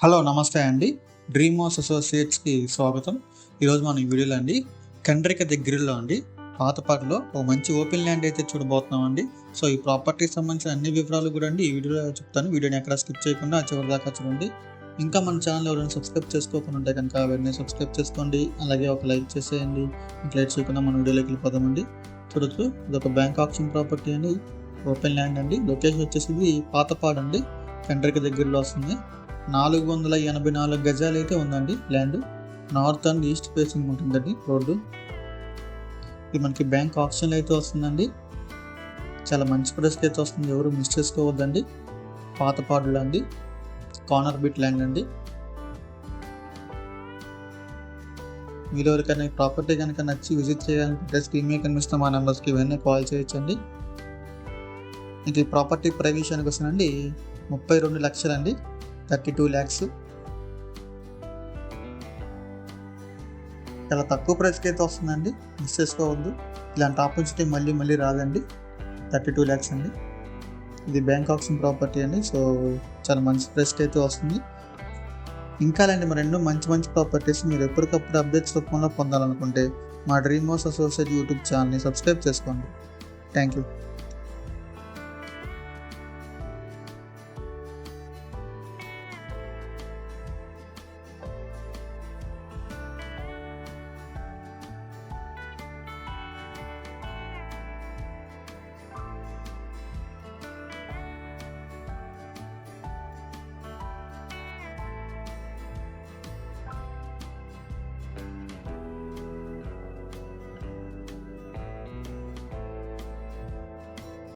Hello నమస్తే అండి. Dream house అసోసియేట్స్కి స్వాగతం. ఈరోజు మనం ఈ వీడియోలో అండి కండ్రిక దగ్గరలో అండి పాతపాటలో ఒక మంచి ఓపెన్ ల్యాండ్ అయితే చూడబోతున్నాం అండి సో ఈ ప్రాపర్టీకి సంబంధించిన అన్ని వివరాలు కూడా అండి ఈ వీడియోలో చెప్తాను. వీడియోని ఎక్కడ స్కిప్ చేయకుండా చివరి దాకా చూడండి. ఇంకా మన ఛానల్ ఎవరైనా సబ్స్క్రైబ్ చేసుకోకుండా ఉంటే కనుక వెంటనే సబ్స్క్రైబ్ చేసుకోండి. అలాగే ఒక లైక్ చేసేయండి. ఇంకా లైక్ చేయకుండా మన వీడియోలోకి వెళ్ళిపోదామండి. చూడొచ్చు ఇది ఒక బ్యాంక్ ఆప్షన్ ప్రాపర్టీ అండి. ఓపెన్ ల్యాండ్ అండి. లొకేషన్ వచ్చేసి ఇది పాతపాడు అండి కండ్రిక దగ్గరలో వస్తుంది. నాలుగు వందల ఎనభై నాలుగు గజాలు అయితే ఉందండి land. North and east facing ఉంటుందండి రోడ్డు. ఇది మనకి బ్యాంక్ ఆప్షన్ అయితే వస్తుందండి. చాలా మంచి ప్రైస్కి అయితే వస్తుంది. ఎవరు మిస్ చేసుకోవద్దండి. పాతపాడులో అండి. కార్నర్ బిట్ ల్యాండ్ అండి. మీరు ఎవరికైనా ప్రాపర్టీ కనుక నచ్చి విజిట్ చేయాలనుకుంటే స్క్రీన్ మీద కనిపిస్తున్న మా నెంబర్స్కి. ఇవన్నీ కాల్ చేయొచ్చండి. ఇంక ఈ ప్రాపర్టీ ప్రైస్ విషయానికి వస్తుందండి ముప్పై రెండు లక్షలండి. Thirty two lakhs. చాలా తక్కువ ప్రైస్కి అయితే వస్తుందండి. మిస్ చేసుకోవద్దు. ఇలాంటి ఆపర్చునిటీ మళ్ళీ మళ్ళీ రాదండి. థర్టీ టూ ల్యాక్స్ అండి. ఇది బ్యాంక్ ఆప్షన్ ప్రాపర్టీ అండి. సో చాలా మంచి ప్రైస్కి అయితే వస్తుంది. ఇంకా లేండి మరి ఎన్నో మంచి మంచి ప్రాపర్టీస్ మీరు ఎప్పటికప్పుడు అప్డేట్స్ రూపంలో పొందాలనుకుంటే మా డ్రీమ్ హౌస్ అసోసియేట్ యూట్యూబ్ ఛానల్ని సబ్స్క్రైబ్ చేసుకోండి. Thank you.